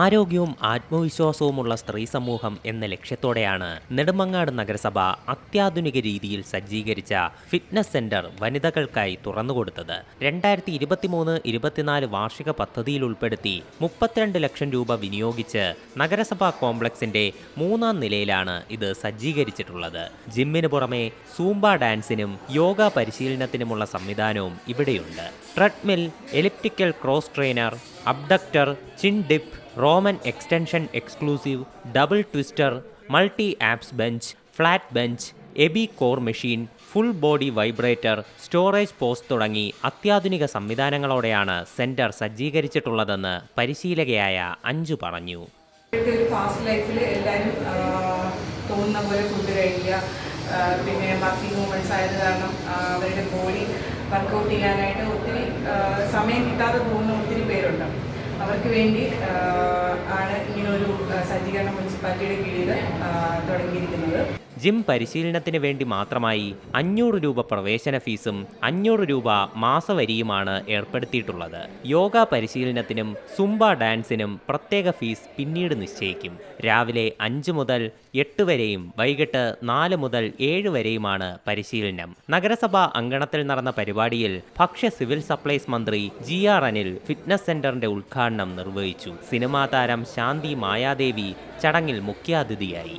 ആരോഗ്യവും ആത്മവിശ്വാസവുമുള്ള സ്ത്രീ സമൂഹം എന്ന ലക്ഷ്യത്തോടെയാണ് നെടുമങ്ങാട് നഗരസഭ അത്യാധുനിക രീതിയിൽ സജ്ജീകരിച്ച ഫിറ്റ്നസ് സെന്റർ വനിതകൾക്കായി തുറന്നുകൊടുത്തത്. രണ്ടായിരത്തി ഇരുപത്തിമൂന്ന് ഇരുപത്തിനാല് വാർഷിക പദ്ധതിയിൽ ഉൾപ്പെടുത്തി മുപ്പത്തിരണ്ട് ലക്ഷം രൂപ വിനിയോഗിച്ച് നഗരസഭാ കോംപ്ലക്സിന്റെ മൂന്നാം നിലയിലാണ് ഇത് സജ്ജീകരിച്ചിട്ടുള്ളത്. ജിമ്മിന് പുറമെ സൂംബ ഡാൻസിനും യോഗ പരിശീലനത്തിനുമുള്ള സംവിധാനവും ഇവിടെയുണ്ട്. Treadmill elliptical cross trainer abductor chin dip Roman extension exclusive double twister multi abs bench flat bench AB core machine full body vibrator storage post തുടങ്ങി അത്യാധുനിക സംവിധാനങ്ങളോടെയാണ് സെന്റർ സജ്ജീകരിച്ചിട്ടുള്ളതെന്ന് പരിശീലകയായ അഞ്ജു പറഞ്ഞു. ലൈഫിൽ തോന്നുന്ന പോലെ പിന്നെ വർക്കിംഗ് മൂമെന്റ്സ് ആയത് കാരണം അവരുടെ ബോഡി വർക്കൗട്ട് ചെയ്യാനായിട്ട് ഒത്തിരി സമയം കിട്ടാതെ പോകുന്ന ഒത്തിരി പേരുണ്ട്. അവർക്ക് വേണ്ടി ആ, മുനിസിപ്പാലിറ്റിയുടെ കീഴിൽ തുടങ്ങിയിരിക്കുന്നത്. ജിം പരിശീലനത്തിന് വേണ്ടി മാത്രമായി അഞ്ഞൂറ് രൂപ പ്രവേശന ഫീസും അഞ്ഞൂറ് രൂപ മാസവരിയുമാണ് ഏർപ്പെടുത്തിയിട്ടുള്ളത്. യോഗ പരിശീലനത്തിനും സുംബ ഡാൻസിനും പ്രത്യേക ഫീസ് പിന്നീട് നിശ്ചയിക്കും. രാവിലെ അഞ്ച് മുതൽ എട്ട് വരെയും വൈകിട്ട് നാല് മുതൽ ഏഴ് വരെയുമാണ് പരിശീലനം. നഗരസഭാ അങ്കണത്തിൽ നടന്ന പരിപാടിയിൽ ഭക്ഷ്യ സിവിൽ സപ്ലൈസ് മന്ത്രി ജി ആർ അനിൽ ഫിറ്റ്നസ് സെന്ററിന്റെ ഉദ്ഘാടനം നിർവഹിച്ചു. സിനിമാ താരം ശാന്തി മായാദേവി ചടങ്ങിൽ മുഖ്യാതിഥിയായി.